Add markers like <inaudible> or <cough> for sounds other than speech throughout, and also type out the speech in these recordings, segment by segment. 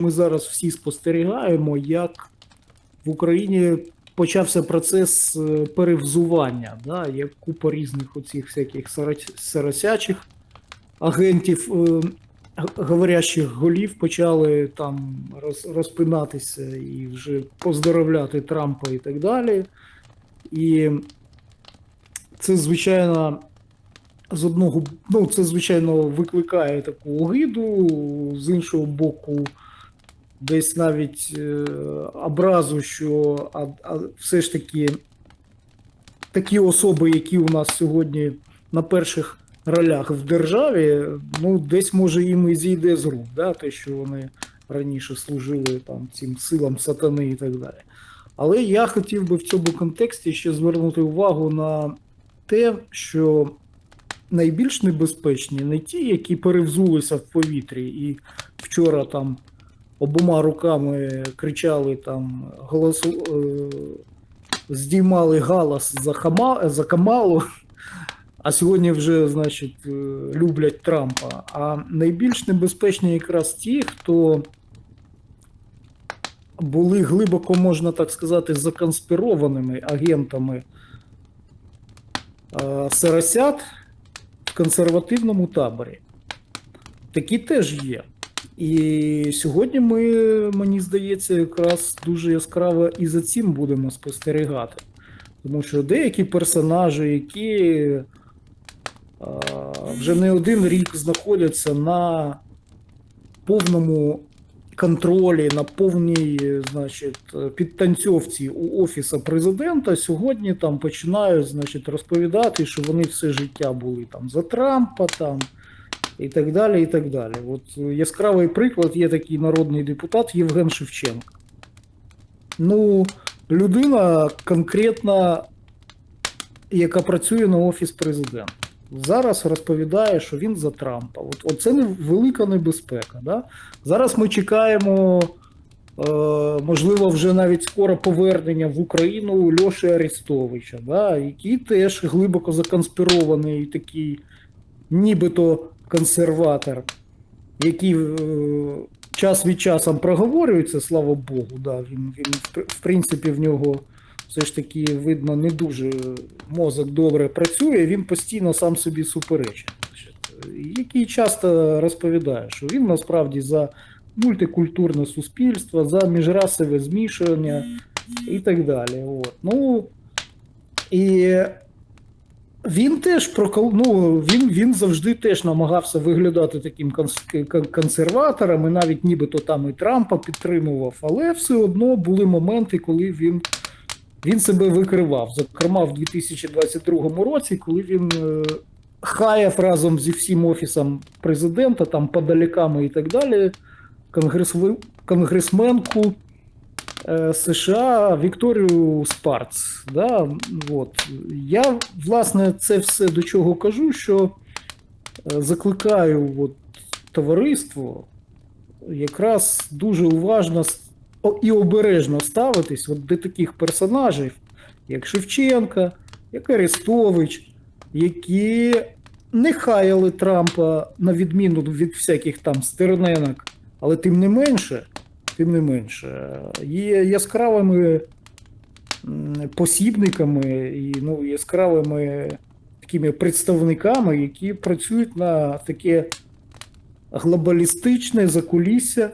Ми зараз всі спостерігаємо, як в Україні почався процес е, перевзування. Да? Є купа різних оцих всяких сарасячих агентів, е, говорящих голів почали там роз, розпинатися і вже поздоровляти Трампа і так далі. І це, звичайно, з одного, ну, це, звичайно, викликає таку огиду, з іншого боку, десь навіть е, образу, що а, а все ж таки такі особи, які у нас сьогодні на перших ролях в державі, ну, десь може їм і зійде з рук, да, те, що вони раніше служили там цим силам сатани і так далі. Але я хотів би в цьому контексті ще звернути увагу на те, що найбільш небезпечні не ті, які перевзулися в повітрі, і вчора там обома руками кричали там голосу, е, здіймали галас за, хама, за Камалу, а сьогодні вже, значить, е, люблять Трампа. А найбільш небезпечні якраз ті, хто були глибоко, можна так сказати, законспірованими агентами е, Сарасят в консервативному таборі. Такі теж є. І сьогодні ми, мені здається, якраз дуже яскраво і за цим будемо спостерігати. Тому що деякі персонажі, які а, вже не один рік знаходяться на повному контролі, на повній, значить, підтанцьовці у офіса президента, сьогодні там починають значить, розповідати, що вони все життя були там за Трампа, там і так далі. і так далі. От е, яскравий приклад є такий народний депутат Євген Шевченко. Ну, людина конкретна, яка працює на офіс президента. Зараз розповідає, що він за Трампа. От, не- велика небезпека. Да? Зараз ми чекаємо, е, можливо, вже навіть скоро повернення в Україну Льоші Арестовича, да? який теж глибоко законспірований такий, нібито консерватор, який е, час від часу проговорюється, слава Богу. Да? Він, він, в принципі, в нього все ж таки, видно, не дуже мозок добре працює, він постійно сам собі суперечить. Який часто розповідає, що він насправді за мультикультурне суспільство, за міжрасове змішання і так далі. От. Ну, і він теж прокол... ну, він, він завжди теж намагався виглядати таким конс- консерватором, і навіть нібито там і Трампа підтримував, але все одно були моменти, коли він, він себе викривав. Зокрема, в 2022 році, коли він е, хаяв разом зі всім офісом президента, там подаліками і так далі, конгресменку США Вікторію Спарц. Да? От. Я, власне, це все до чого кажу, що е, закликаю от, товариство якраз дуже уважно і обережно ставитись от до таких персонажів, як Шевченка, як Арестович, які не хаяли Трампа на відміну від всяких там стерненок, але тим не менше, тим не менше, є яскравими посібниками і ну, яскравими такими представниками, які працюють на таке глобалістичне закулісся,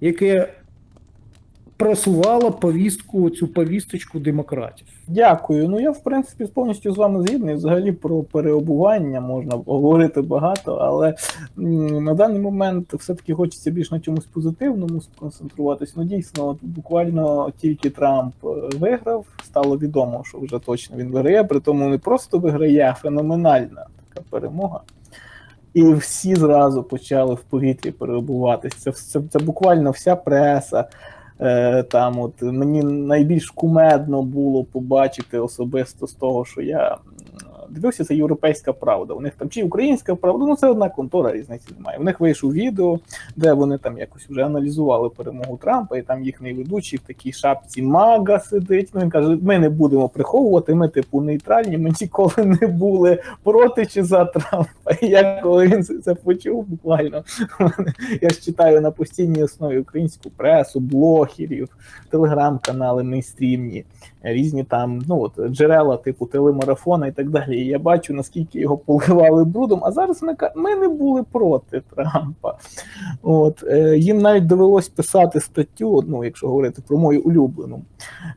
яке просувало повістку, цю повісточку демократів. Дякую. Ну я в принципі повністю з вами згідний. Взагалі про переобування можна говорити багато, але на даний момент все-таки хочеться більш на чомусь позитивному сконцентруватись. Ну дійсно, от буквально тільки Трамп е, виграв, стало відомо, що вже точно він виграє. При тому не просто виграє, а феноменальна така перемога. І всі зразу почали в повітрі переобуватись. Це, це, це буквально вся преса. Е, там от мені найбільш кумедно було побачити особисто з того, що я Дивився це європейська правда. У них там чи українська правда, ну це одна контора, різниці немає. У них вийшов відео, де вони там якось вже аналізували перемогу Трампа, і там їхній ведучий в такій шапці Мага сидить. Ну він каже: ми не будемо приховувати, ми типу нейтральні, ми ніколи не були проти чи за Трампа. <laughs> Я коли він це- почув, буквально я ж читаю на постійній основі українську пресу, блогерів, телеграм-канали мейстрімні, різні там ну от джерела типу телемарафона і так далі. І я бачу, наскільки його поливали брудом. А зараз ми, ми не були проти Трампа. От е, їм навіть довелось писати статтю, ну якщо говорити про мою улюблену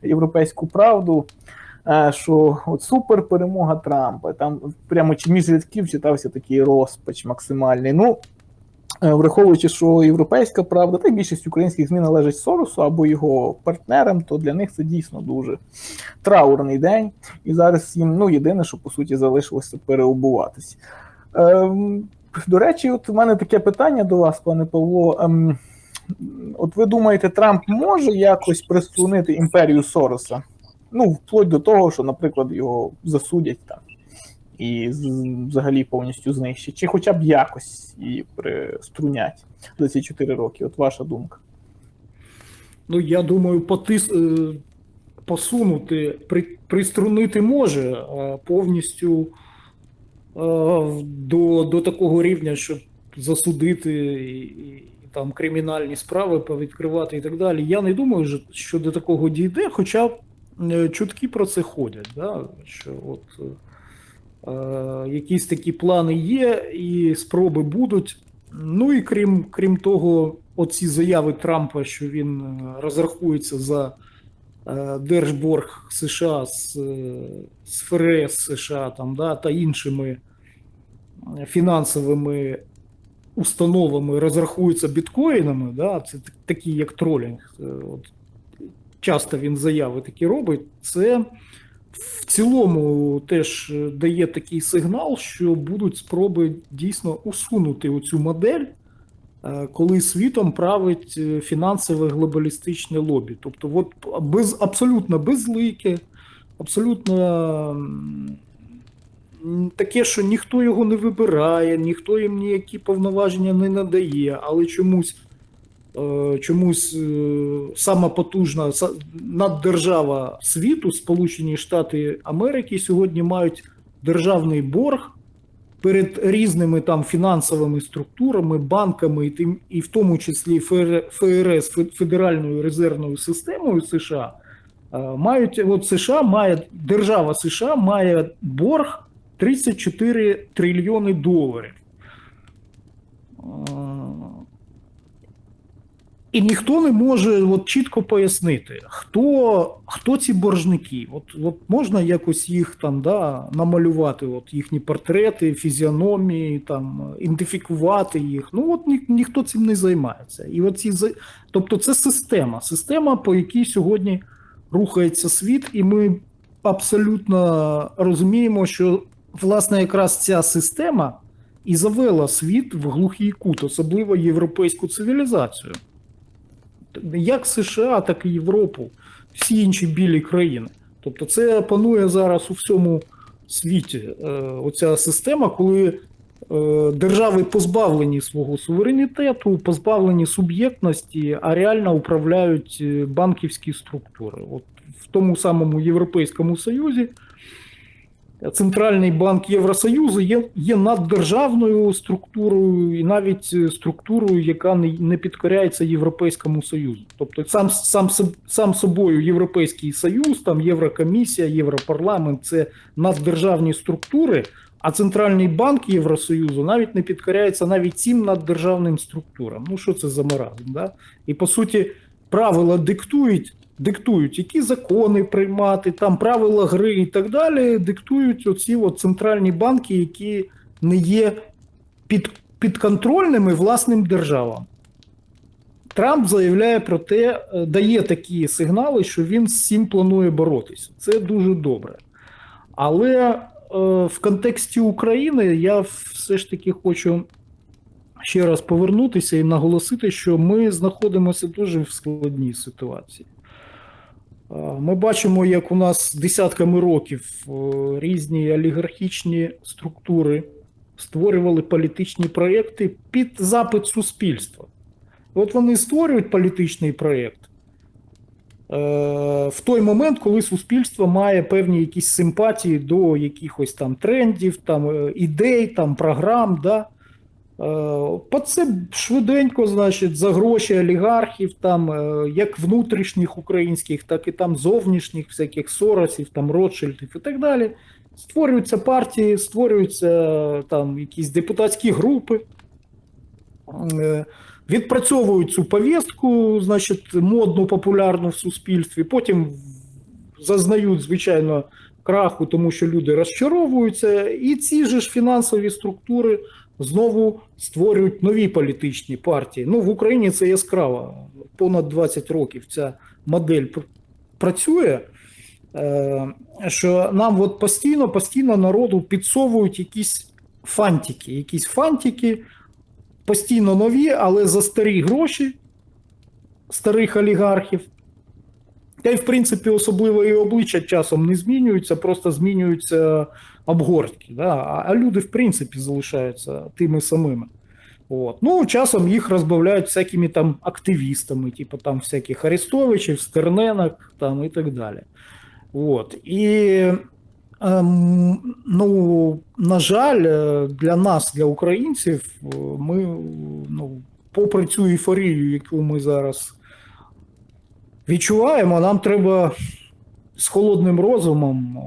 європейську правду. Е, Що от супер перемога Трампа, там прямо між рядків читався такий розпач максимальний. Ну, Е, Враховуючи, що європейська правда, та більшість українських ЗМІ належить Соросу або його партнерам, то для них це дійсно дуже траурний день. І зараз їм ну, єдине, що по суті залишилося переобуватись. Ем, до речі, от у мене таке питання до вас, пане Павло. Ем, от ви думаєте, Трамп може якось присунити імперію Сороса? Ну, вплоть до того, що, наприклад, його засудять там і взагалі повністю знищать, чи хоча б якось її приструнять за ці 4 роки. От ваша думка. Ну, я думаю, потис... е, посунути, при... приструнити може повністю е, до, до такого рівня, щоб засудити і, там кримінальні справи повідкривати і так далі. Я не думаю, що- до такого дійде, хоча чутки про це ходять. Да? Що от, е, якісь такі плани є, і спроби будуть. Ну і крім, крім того, оці заяви Трампа, що він е, розрахується за е, держборг США з, е, з ФРС США там, да, та іншими е, фінансовими установами розрахується біткоїнами, да, це такі як тролінг. Е, От, часто він заяви такі робить. Це в цілому теж е, дає такий сигнал, що будуть спроби дійсно усунути оцю модель, е, коли світом править е, фінансове глобалістичне лобі. Тобто, от без, абсолютно безлике, абсолютно таке, що ніхто його не вибирає, ніхто їм ніякі повноваження не надає, але чомусь. Е, Чомусь е, сама потужна наддержава світу, Сполучені Штати Америки, сьогодні мають державний борг перед різними там фінансовими структурами, банками, і тим, і в тому числі ФРС Федеральною резервною системою США. е, Мають от США має держава США має борг 34 трильйони доларів. І ніхто не може от, чітко пояснити, хто, хто ці боржники. От, от можна якось їх там да, намалювати, от їхні портрети, фізіономії, там, ідентифікувати їх. Ну от ні, ніхто цим не займається. І оці, тобто це система, система, по якій сьогодні рухається світ, і ми абсолютно розуміємо, що власне якраз ця система і завела світ в глухий кут, особливо європейську цивілізацію як США, так і Європу, всі інші білі країни. Тобто, це панує зараз у всьому світі. Е, Оця система, коли е, держави позбавлені свого суверенітету, позбавлені суб'єктності, а реально управляють е, банківські структури. От в тому самому Європейському Союзі. Центральний банк Євросоюзу є, є наддержавною структурою і навіть е, структурою, яка не, не підкоряється Європейському Союзу. Тобто сам, сам, сам собою Європейський Союз, там Єврокомісія, Європарламент це наддержавні структури, а Центральний банк Євросоюзу навіть не підкоряється навіть цим наддержавним структурам. Ну що це за маразм? Да? І по суті, правила диктують диктують, які закони приймати, там правила гри і так далі, диктують оці от центральні банки, які не є під, підконтрольними власним державам. Трамп заявляє про те, е, дає такі сигнали, що він з цим планує боротися. Це дуже добре. Але е, в контексті України я все ж таки хочу ще раз повернутися і наголосити, що ми знаходимося дуже в складній ситуації. Е, Ми бачимо, як у нас десятками років е, різні олігархічні структури створювали політичні проєкти під запит суспільства. От вони створюють політичний проєкт е, в той момент, коли суспільство має певні якісь симпатії до якихось там трендів, там ідей, там програм. Да? Е, По це швиденько, значить, за гроші олігархів, там е, як внутрішніх українських, так і там зовнішніх, всяких соросів, там Ротшильдів і так далі. Створюються партії, створюються там якісь депутатські групи, е, відпрацьовують цю повістку, значить, модну, популярну в суспільстві, потім зазнають, звичайно, краху, тому що люди розчаровуються, і ці ж фінансові структури знову створюють нові політичні партії. Ну, в Україні це яскраво. Понад 20 років ця модель працює. Е, Що нам от постійно, постійно народу підсовують якісь фантики, якісь фантики, постійно нові, але за старі гроші старих олігархів. Та й, в принципі, особливо і обличчя часом не змінюються, просто змінюються обгортки. Да? А- люди, в принципі, залишаються тими самими. От. Ну, часом їх розбавляють всякими там активістами, типу там всяких Арестовичів, Стерненок там, і так далі. От. І ем, ну, на жаль, е, для нас, для українців, е, ми, ну, попри цю ейфорію, яку ми зараз відчуваємо, нам треба з холодним розумом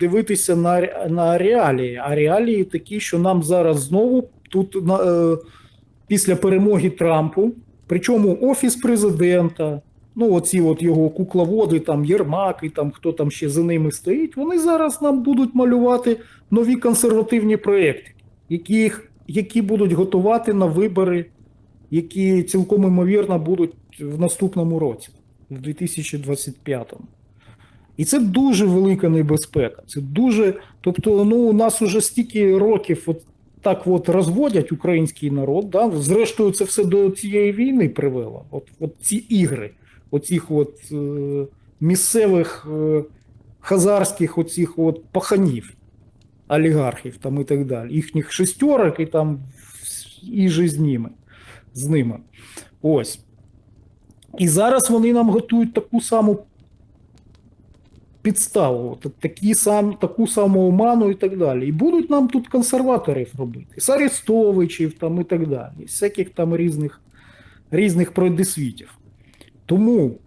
дивитися на, на реалії. А реалії такі, що нам зараз знову тут на, е, після перемоги Трампу, причому Офіс президента, ну оці от його кукловоди, там Єрмак і там хто там ще за ними стоїть, вони зараз нам будуть малювати нові консервативні проекти, які, які будуть готувати на вибори, які цілком імовірно будуть в наступному році, в 2025-му. І це дуже велика небезпека. Це дуже. Тобто, ну, у нас уже стільки років от так от розводять український народ. Да? Зрештою, це все до цієї війни привело. От, от ці ігри, оцих от е, місцевих е, хазарських оцих от паханів, олігархів там і так далі, їхніх шестерок і там і з ними. З ними. Ось. І зараз вони нам готують таку саму підставу, такі сам, таку саму оману і так далі. І будуть нам тут консерваторів робити, з Арестовичів там і так далі, з всяких там різних, різних пройдисвітів. Тому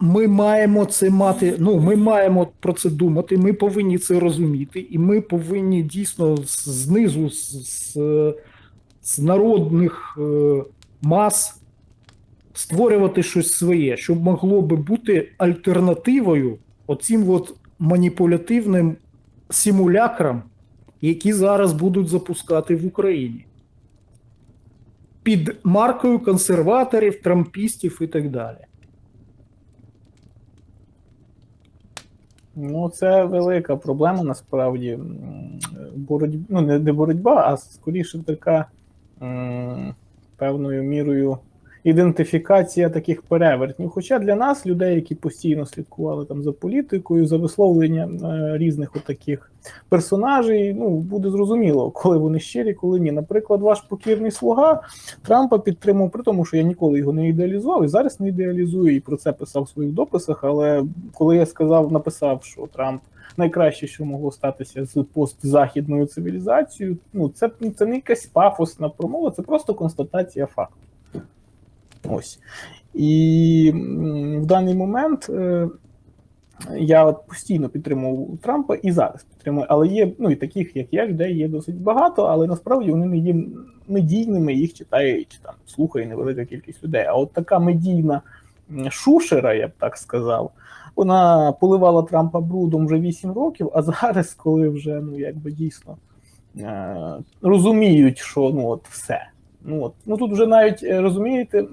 ми маємо це мати, ну, ми маємо про це думати, ми повинні це розуміти, і ми повинні дійсно знизу, з, з, з народних е, мас створювати щось своє, щоб могло би бути альтернативою оцим от маніпулятивним симулякрам, які зараз будуть запускати в Україні. Під маркою консерваторів, трампістів і так далі. Ну, це велика проблема насправді. Боротьба, ну, не боротьба, а скоріше така м, певною мірою ідентифікація таких перевертнів. Хоча для нас, людей, які постійно слідкували там за політикою, за висловлення е, різних отаких персонажей, ну буде зрозуміло, коли вони щирі, коли ні. Наприклад, ваш покірний слуга Трампа підтримав при тому, що я ніколи його не ідеалізував і зараз не ідеалізую, і про це писав в своїх дописах. Але коли я сказав, написав, що Трамп найкраще, що могло статися з постзахідною цивілізацією, ну це, це не якась пафосна промова, це просто констатація факту. Ось. І в даний момент е, я постійно підтримував Трампа і зараз підтримую, але є ну і таких, як я, людей є досить багато, але насправді вони не є медійними, їх читає чи там слухає невелика кількість людей. А от така медійна шушера, я б так сказав, вона поливала Трампа брудом вже 8 років, а зараз, коли вже ну якби дійсно е, розуміють, що ну от все. Ну от ну тут вже навіть е, розумієте.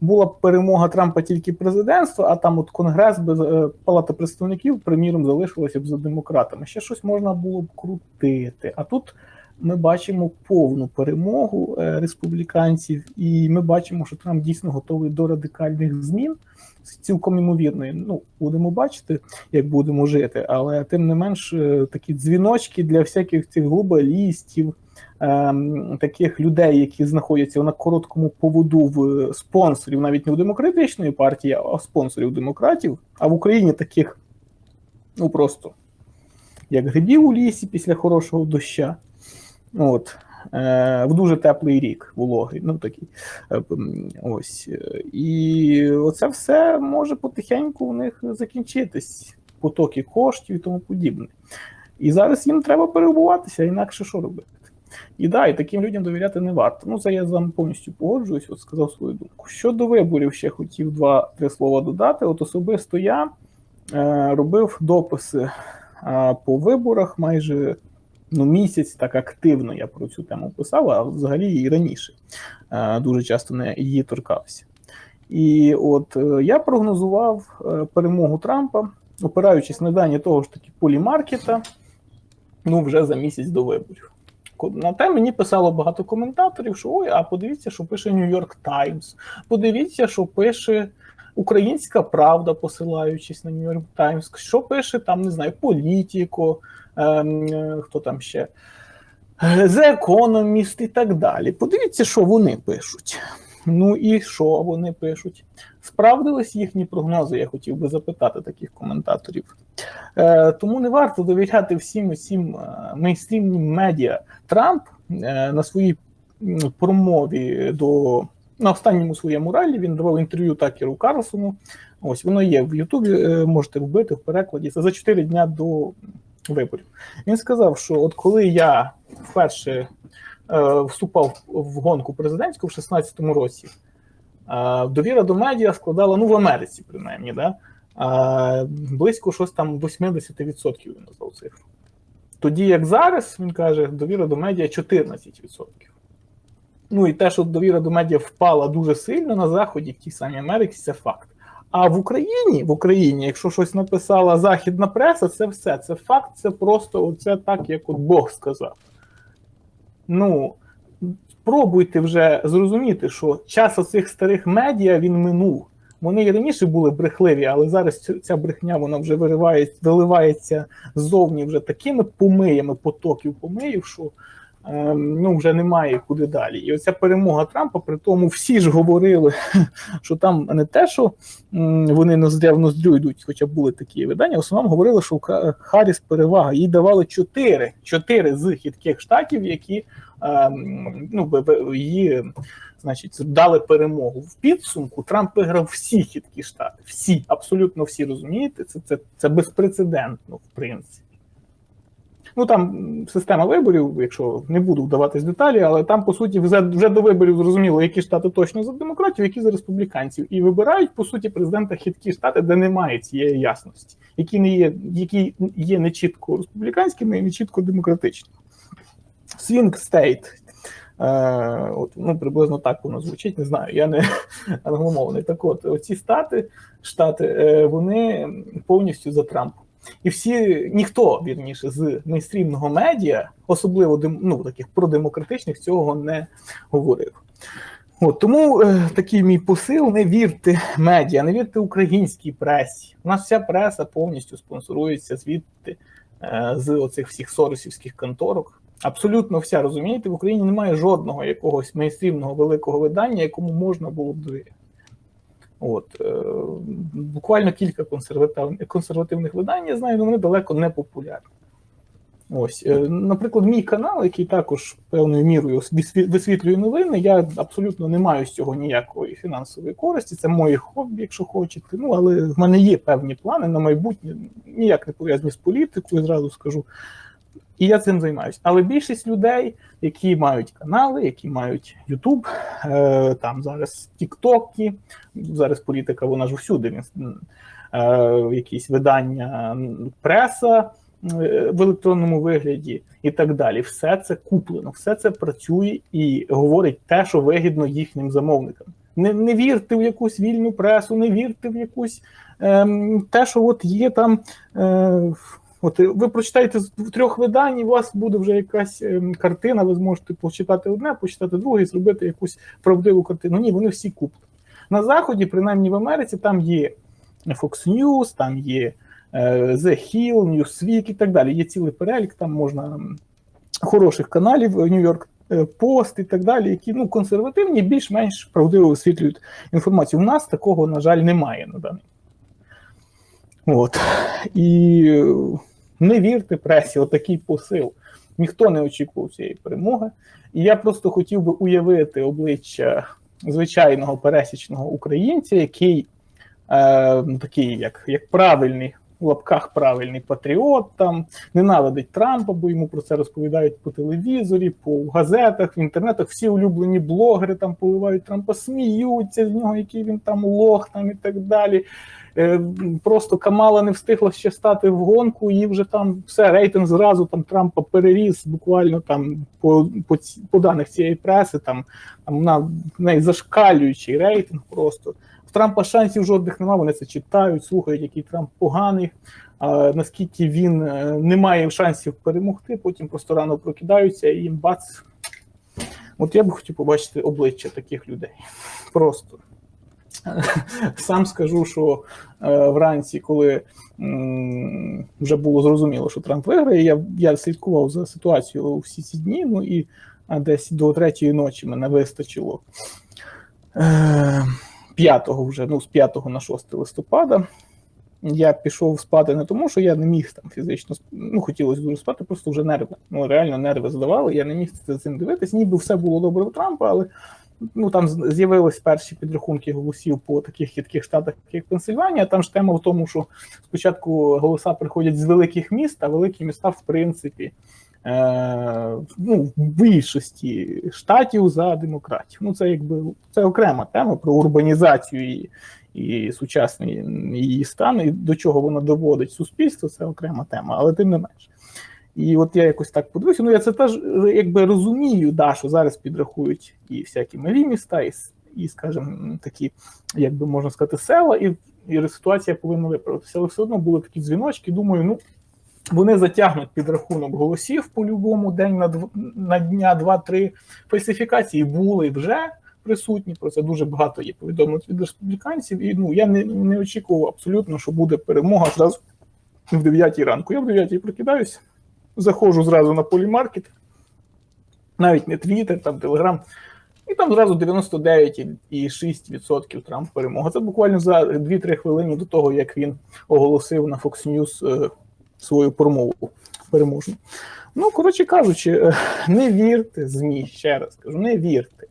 була б перемога Трампа тільки президентства, а там от Конгрес без е, Палата представників, приміром, залишилося б за демократами. Ще щось можна було б крутити. А тут ми бачимо повну перемогу е, республіканців, і ми бачимо, що Трамп дійсно готовий до радикальних змін. Цілком імовірно, ну будемо бачити, як будемо жити, але тим не менш, такі дзвіночки для всяких цих глобалістів, таких людей, які знаходяться на короткому поводу в спонсорів, навіть не у демократичної партії, а спонсорів демократів. А в Україні таких ну просто як грибів у лісі після хорошого доща. От. Е, в дуже теплий рік, вологий, ну такий. Е, ось. І оце все може потихеньку в них закінчитись, потоки коштів і тому подібне. І зараз їм треба перебуватися, інакше що робити. І да, і таким людям довіряти не варто. Ну, це я з вами повністю погоджуюсь, от сказав свою думку. Щодо виборів, ще хотів два-три слова додати. От особисто я е, робив дописи е, по виборах майже ну, місяць так активно я про цю тему писав, а взагалі і раніше е, дуже часто не її торкався. І от е, я прогнозував е, перемогу Трампа, опираючись на дані того ж таки полімаркета, ну вже за місяць до виборів. На те мені писало багато коментаторів, що ой, а подивіться, що пише Нью-Йорк Таймс, подивіться, що пише Українська Правда, посилаючись на Нью-Йорк Таймс, що пише там, не знаю, Політіко, ем, е, хто там ще, The Economist і так далі. Подивіться, що вони пишуть. Ну і що вони пишуть? Справдились їхні прогнози, я хотів би запитати таких коментаторів. Е, тому не варто довіряти всім усім е, мейнстрімним медіа. Трамп е, на своїй промові до на останньому своєму ралі він давав інтерв'ю Такеру Карлсону. Ось воно є в Ютубі, е, можете вбити в перекладі. Це за 4 дня до виборів. Він сказав, що от коли я вперше вступав в гонку президентську в 16-му році, е, довіра до медіа складала, ну в Америці, принаймні, да, е, близько щось там 80% він назвав цифру. Тоді, як зараз, він каже, довіра до медіа 14%. Ну і те, що довіра до медіа впала дуже сильно на Заході, в тій самій Америці, це факт. А в Україні, в Україні, якщо щось написала західна преса, це все. Це факт, це просто оце так, як от Бог сказав. Ну, спробуйте вже зрозуміти, що час оцих старих медіа він минув. Вони і раніше були брехливі, але зараз ця брехня вона вже виривається, виливається ззовні вже такими помиями потоків помиїв, що ну, вже немає куди далі. І оця перемога Трампа, при тому всі ж говорили, <laughs> що там не те, що вони ноздря в ноздрю йдуть, хоча були такі видання, в основному говорили, що Харріс перевага. Їй давали чотири, чотири з хитких штатів, які ем, ну, її значить, дали перемогу. В підсумку Трамп виграв всі хиткі штати. Всі, абсолютно всі розумієте, це, це, це безпрецедентно, в принципі. Ну там система виборів, якщо не буду вдаватись деталі, але там, по суті, вже, вже до виборів зрозуміло, які штати точно за демократів, які за республіканців. І вибирають, по суті, президента хиткі штати, де немає цієї ясності, які не є, які є не чітко республіканськими і не чітко демократичними. Swing State. Е, от, ну, приблизно так воно звучить, не знаю, я не <laughs> англомовний. Так от, оці штати, штати, е, вони повністю за Трампом. І всі, ніхто, вірніше, з мейнстрімного медіа, особливо ну, таких продемократичних, цього не говорив. От, тому е, такий мій посил: не вірте медіа, не вірте українській пресі. У нас вся преса повністю спонсорується звідти е, з оцих всіх соросівських конторок. Абсолютно вся розумієте, в Україні немає жодного якогось мейнстрімного великого видання, якому можна було б довіряти. От е, буквально кілька консервативних консервативних видань, я знаю, вони далеко не популярні. Ось, е, наприклад, мій канал, який також певною мірою висвітлює новини, я абсолютно не маю з цього ніякої фінансової користі. Це моє хобі, якщо хочете. Ну, але в мене є певні плани на майбутнє, ніяк не пов'язані з політикою, зразу скажу. І я цим займаюся. Але більшість людей, які мають канали, які мають Ютуб, е, там зараз Тіктоки, зараз політика, вона ж всюди. він, Е, якісь видання, преса е, в електронному вигляді і так далі. Все це куплено, все це працює і говорить те, що вигідно їхнім замовникам. Не, не вірте в якусь вільну пресу, не вірте в якусь ем, те, що от є там. Е, От е, ви прочитаєте з трьох видань, і у вас буде вже якась ем, картина, ви зможете почитати одне, почитати друге і зробити якусь правдиву картину. Ні, вони всі куплені. На Заході, принаймні в Америці, там є Fox News, там є е, The Hill, Newsweek і так далі. Є цілий перелік, там можна хороших каналів, York Post і так далі, які ну, консервативні, більш-менш правдиво висвітлюють інформацію. У нас такого, на жаль, немає на даний. От. І е, не вірте пресі, отакий посил. Ніхто не очікував цієї перемоги. І я просто хотів би уявити обличчя звичайного пересічного українця, який е, такий, як, як правильний, в лапках правильний патріот, там ненавидить Трампа, бо йому про це розповідають по телевізорі, по газетах, в інтернетах. Всі улюблені блогери там поливають Трампа, сміються з нього, який він там лох там і так далі. Е, Просто Камала не встигла ще стати в гонку, і вже там все рейтинг зразу там Трампа переріс буквально там по, по, по даних цієї преси, там, там на неї зашкалюючий рейтинг просто. В Трампа шансів жодних немає, вони це читають, слухають, який Трамп поганий. А наскільки він е, не має шансів перемогти, потім просто рано прокидаються і їм бац. От я би хотів побачити обличчя таких людей. Просто. Сам скажу, що е, вранці, коли вже було зрозуміло, що Трамп виграє, я, я слідкував за ситуацією всі ці дні, ну і десь до третьої ночі мене вистачило. Е, 5 вже, ну, з 5 на 6 листопада. Я пішов спати не тому, що я не міг там фізично ну, хотілося дуже спати, просто вже нерви. Ну, реально нерви здавали, я не міг за цим дивитись. Ніби все було добре у Трампа, але ну, там з'явились перші підрахунки голосів по таких хитких штатах, як Пенсильванія. Там ж тема в тому, що спочатку голоса приходять з великих міст, а великі міста, в принципі, е, ну, в більшості штатів за демократів. Ну, це якби це окрема тема про урбанізацію і, і сучасний її стан, і до чого вона доводить суспільство, це окрема тема, але тим не менш. І от я якось так подивився. Ну я це теж е, якби розумію, да, що зараз підрахують і всякі малі міста, і, і скажімо, такі, як би можна сказати, села, і, і ситуація повинна виправитися. Але все одно були такі дзвіночки. Думаю, ну вони затягнуть підрахунок голосів по-любому день на, на дня, два-три. Фальсифікації були вже присутні. Про це дуже багато є повідомлень від республіканців. І ну я не, не очікував абсолютно, що буде перемога зразу в 9 ранку. Я в 9 прокидаюся, заходжу зразу на полімаркет, навіть не Твіттер, там Телеграм. І там зразу 99,6% Трамп перемога. Це буквально за 2-3 хвилини до того, як він оголосив на Fox News е, свою промову переможну. Ну, коротше кажучи, е, не вірте ЗМІ, ще раз кажу, не вірте.